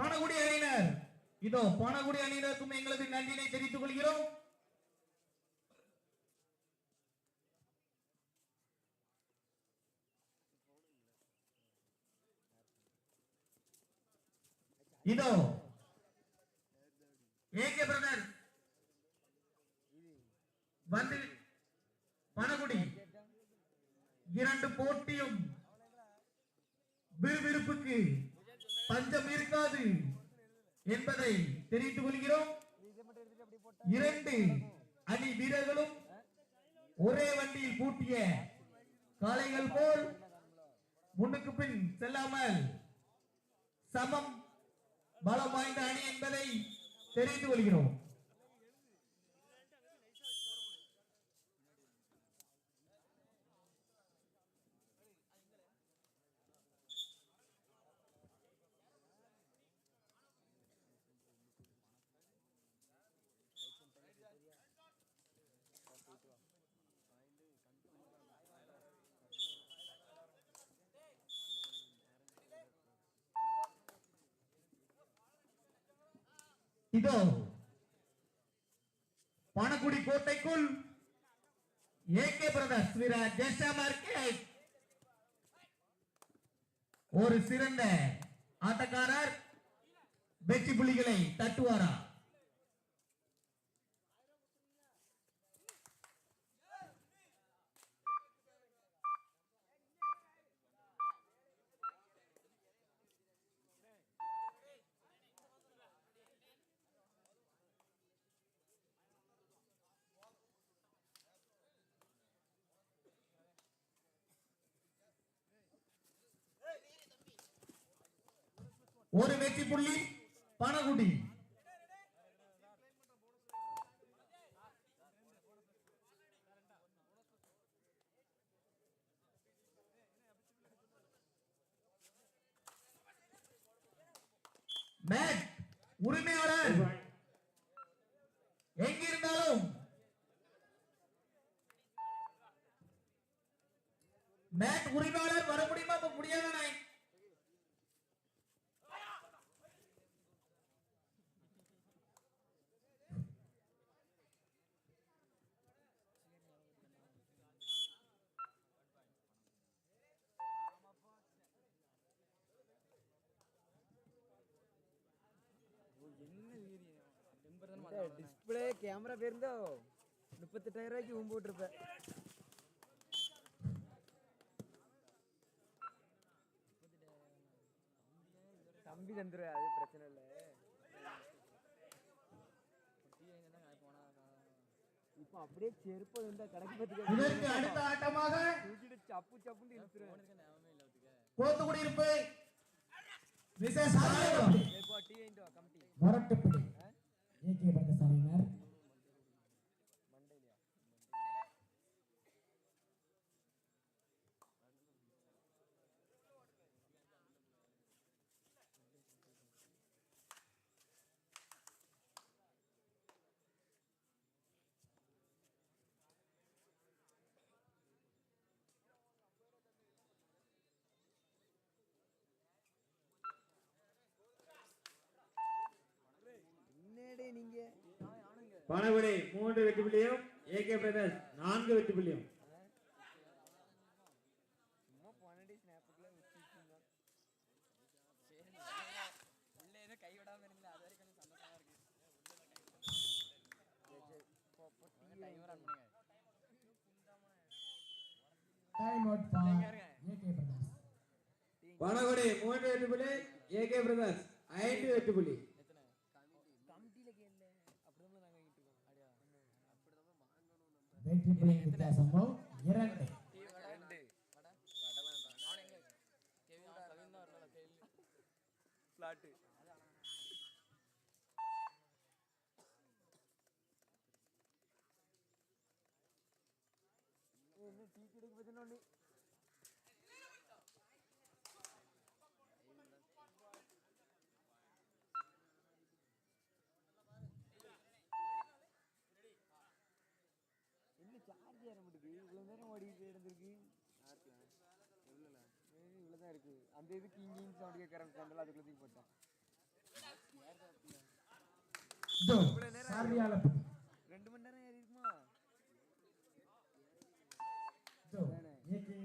பானகுடி அணியினர். இதோ பானகுடி அணியினருக்கும் எங்களது நன்றினை தெரிவித்துக் கொள்கிறோம். இதோ ஏகே பிரதர். வந்து பனகுடி. இரண்டு போட்டியும் விறுவிறுப்புக்கு பஞ்சம் இருக்காது என்பதை தெரிவித்துக் கொள்கிறோம். இரண்டு அணி வீரர்களும் ஒரே வண்டியில் பூட்டிய காளைகள் போல் முன்னுக்கு பின் செல்லாமல் சமம் பலம் வாய்ந்த அணி என்பதை தெரிந்து கொள்கிறோம். இதோ பணக்குடி கோட்டைக்குள் ஏகே பிரதர்ஸ் வீரர் ஜெஸ்டா மார்க்கெட். ஒரு சிறந்த ஆட்டக்காரர் வெற்றி புலிகளை தட்டுவாரா? ஒரு வெற்றி புள்ளி பணகுடி மேட் உரிமையாளர் எங்கிருந்தாலும் மேட் உரிமையாளர் வர முடியுமா அப்ப முடியாதானே டிஸ்பிளே கேமரா போயிருந்தோ முப்பத்தெட்டாயிரம் ரூபாய்க்கு ஊம்பு போட்டிருப்பேன். தம்பி தந்துரு அது பிரச்சனை இல்லை. இப்போ அப்படியே செருப்பு இருந்தா கடைக்கு பார்த்துக்க அடுத்த ஆட்டமாக சப்பு சப்புன்னு இழுத்துருவேன். கோத்துக்குடியிருப்பு மிஸ்ஸஸ் ஆலயம் இப்போ டீ வாங்கிட்டு மரட்டுப்படி கமிட்டி வரட்டுப்பிடி ஏகே பணகுடி மூன்று வெற்றி புள்ளியும் ஏகே பிரதர்ஸ் நான்கு வெற்றி புள்ளியும். சும்மா பன்னெண்டு ஸ்னாப்புக்குள்ள வச்சுருக்கீங்க. உள்ள ஏதோ கை அது வரைக்கும் சந்தோஷமா இருக்கு பிரதர்ஸ் மூன்று புள்ளி ஐந்து வெற்றி புள்ளி எத்தனை கமிட்டியில கேள்ல அப்படிதான் நாங்க வாங்கிட்டு இருக்கோம் அப்படியா அப்படிதான் வாங்கணும் வெற்றி புள்ளியின் வித்தியாசமோ இரண்டு ரெண்டு வடை வடை வேண்டாம் அவன் எங்க கெவின் தான் கவின் தான் வரல கேள்வி ஃபிளாட்டு என்ன டீ கடைக்கு பத்தினோண்டி என்ன சார்ஜ் ஏற மாட்டேங்குது இவ்வளோ நேரம் ஓடிட்டு இருந்திருக்கு இவ்வளோதான் இருக்கு. அந்த இதுக்கு இங்கேயும் சவுண்ட் கேட்குறாங்க கொண்டல அதுக்குள்ள தூக்கி சாரியாலப்பட்டி ரெண்டு மணி நேரம் ஏறி இருக்குமா? இதோ ஏகே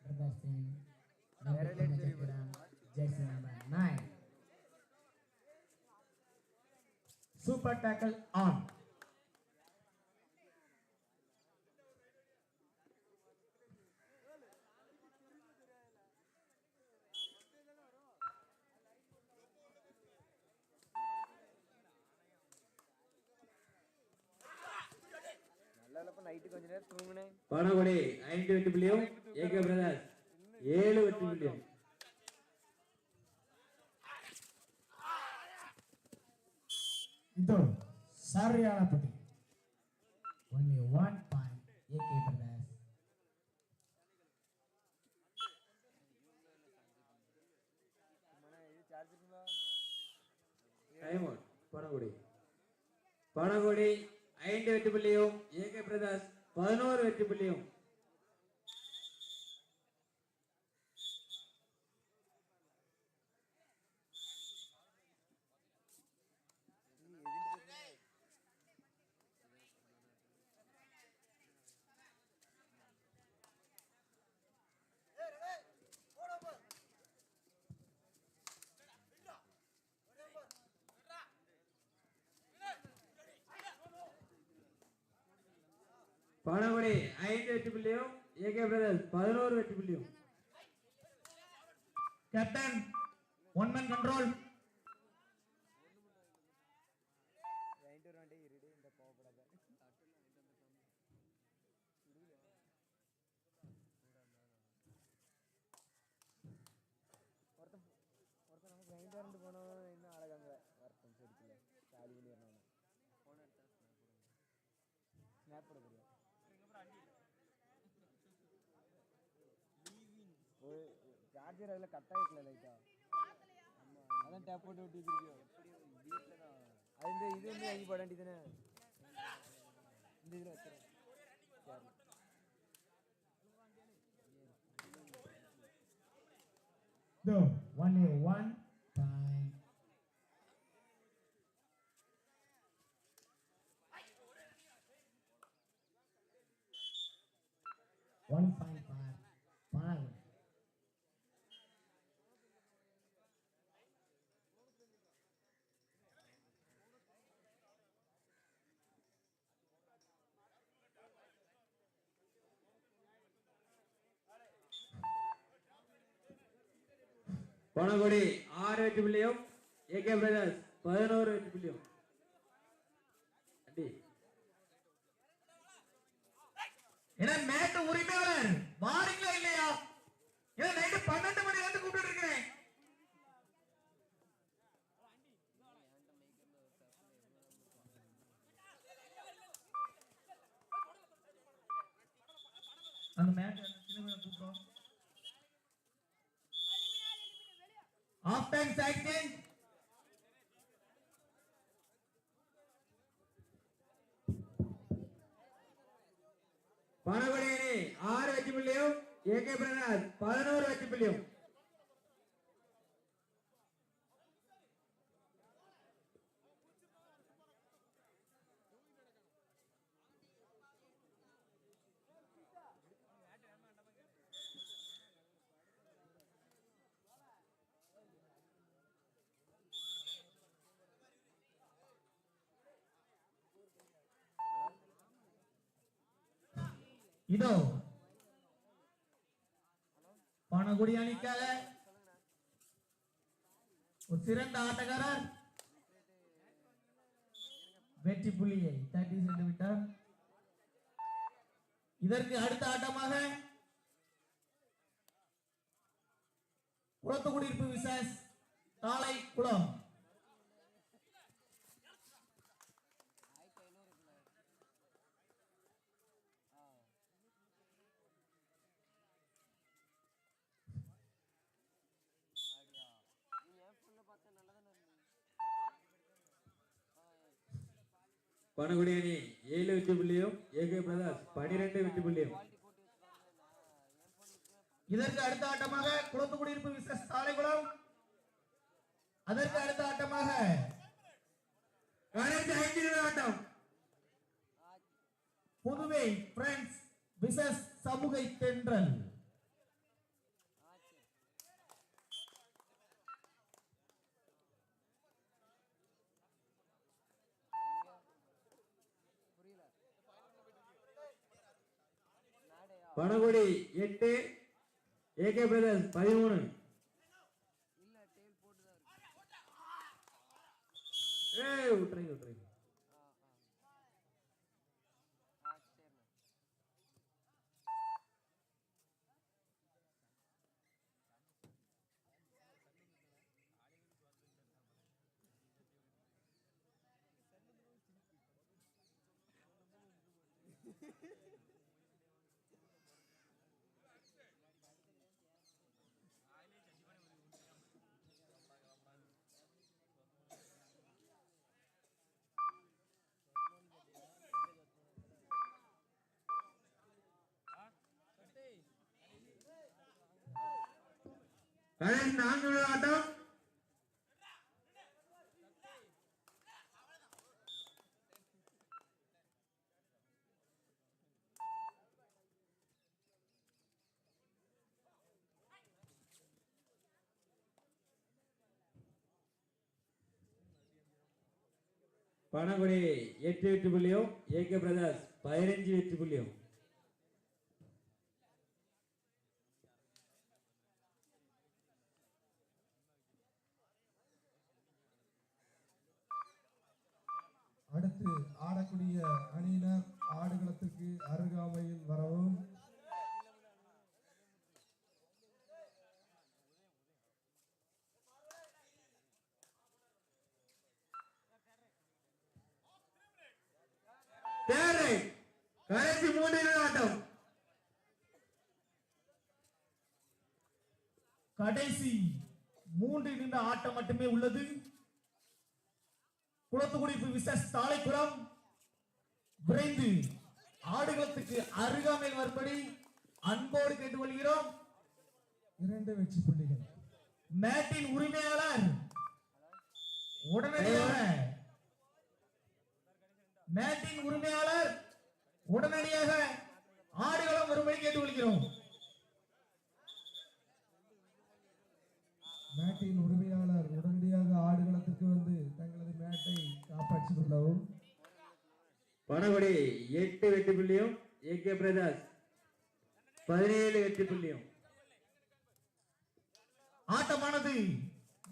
பிரதர்ஸ் டீம் நம்பர் சக்கரம் jersey number 9 super tackle on Panagudi ஐந்து வெற்றி புள்ளியும் ஏகே பிரதர்ஸ் ஏழு வெற்றி புள்ளியும் இதோ Sariyalapatti only one point AK brothers time out Panagudi Panagudi ஐந்து வெற்றி புள்ளியும் ஏகே பிரதாஸ் பதினோரு வெற்றி புள்ளியும் பணகுடி ஐந்து வெற்றி புள்ளியும் ஏகே பிரதர்ஸ் பதினோரு வெற்றி புள்ளியும். கேப்டன் ஒன் மேன் கண்ட்ரோல் நமக்கு வாங்கிட்டு வரண்டு போனோம் சார்ஜர் அதில் கட் ஆகிக்கல லைட்டா அதான் டேப் போட்டு விட்டு இருக்கோம் அது இந்த இது வந்து வாங்கி போட வேண்டியதுன்னு இந்த இதில் வச்சுருக்கேன் சரி இதோ only one. பணகுடி ஆறு வெற்றி புள்ளியும் ஏகே பிரதர்ஸ் பதினோரு எட்டு புள்ளியும். அடி. மேட்டு உரிமையாளர் வாரீங்களா இல்லையா? Half time side change Panagudi அணி ஆறு வெற்றி புள்ளியும் ஏகே பிரதர்ஸ் பதினோரு வச்சு பிள்ளையும். இதோ. பணகுடி அணிக்காக ஒரு சிறந்த ஆட்டக்காரர். வெற்றி புள்ளியை தட்டி சென்று விட்டார். இதற்கு அடுத்த ஆட்டமாக குளத்துக்குடியிருப்பு விசேஷ் காலை குளம் பணகுடி அணி ஏழு வெற்றி புள்ளியும் ஏகே பிரதாஸ் பனிரெண்டு வெற்றி புள்ளியும். இதற்கு அடுத்த ஆட்டமாக குளத்துக்குடியிருப்பு விசேஷ சாலைகுளம் அதற்கு அடுத்த ஆட்டமாக ஆட்டம். புதுவை பிரெண்ட்ஸ் விசஸ் சமூக தென்றல். பணகுடி எட்டு ஏகே பிரதர்ஸ் பதிமூணு. ஏய் விட்டுறீங்க விட்டுறீங்க கடைசி நான்கு ஆட்டம். பணகுடி எட்டு வெற்றி புள்ளியும் ஏகே பிரதர்ஸ் பதினஞ்சு வெற்றி புள்ளியும். அடுத்து ஆடக்கூடிய அணியினர் ஆடுகளத்திற்கு அருகாமையில் வரவும். தேரை கடைசி மூன்று ஆட்டம். கடைசி மூன்று நின்ற ஆட்டம் மட்டுமே உள்ளது. குளத்துக்குடிப்பு விசஸ் தாளைக்குளம். விரைந்து ஆடுகளத்துக்கு அருகாமையில் வரும்படி அன்போடு கேட்டுக்கொள்கிறோம். இரண்டு வெற்றி புள்ளிகள். மேட்டின் உரிமையாளர். உடனடியாக. மேட்டின் உரிமையாளர். உடனடியாக ஆடுகளம் வரும்படி கேட்டுக்கொள்கிறோம். மேட்டின் உரிமையாளர் ஆடுகளத்திற்கு வந்து தங்களது மேட்டை காப்பாற்றிக் கொள்ளவும். பணகுடி எட்டு வெற்றி புள்ளியும் ஏகே பிரதர்ஸ் பதினேழு வெற்றி புள்ளியும். ஆட்டமானது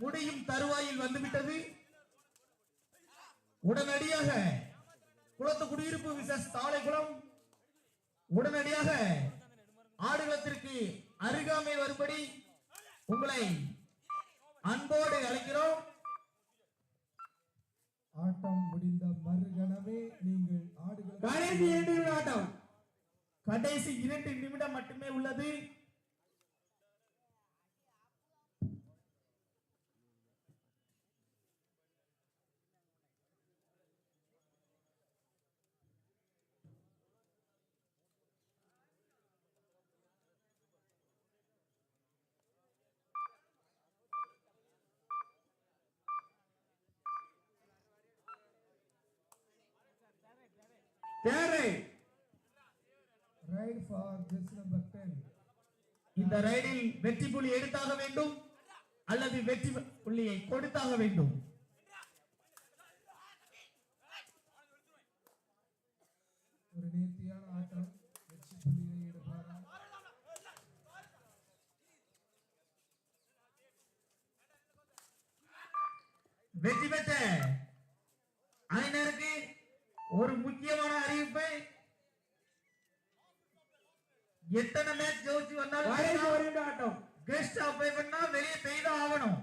முடியும் தருவாயில் வந்துவிட்டது. உடனடியாக குளத்து குடியிருப்பு விசஸ் தாளைக்குளம் உடனடியாக ஆடுகளத்திற்கு அருகாமை வரும்படி உங்களை அன்போடு அழைக்கிறோம். ஆட்டம் முடிந்த மறுகணமே நீங்கள் ஆடுகள் கடைசி இரண்டு ஆட்டம் கடைசி இரண்டு நிமிடம் மட்டுமே உள்ளது. தேரை ரைட் ஃபார் ஜெஸ் நம்பர் டென் இந்த ரைடில் வெற்றி புள்ளி எடுத்தாக வேண்டும் அல்லது வெற்றி புள்ளியை கொடுத்தாக வேண்டும்? ஒரு நேர்த்தியான ஆட்டம். வெற்றி புள்ளியை எடுப்பாரா? எத்தனை மேட்ச் ஜெயிச்சு வந்தாலும் கெஸ்ட் அப்பாய் பண்ணா வெளியே பெய்தான் ஆகணும்.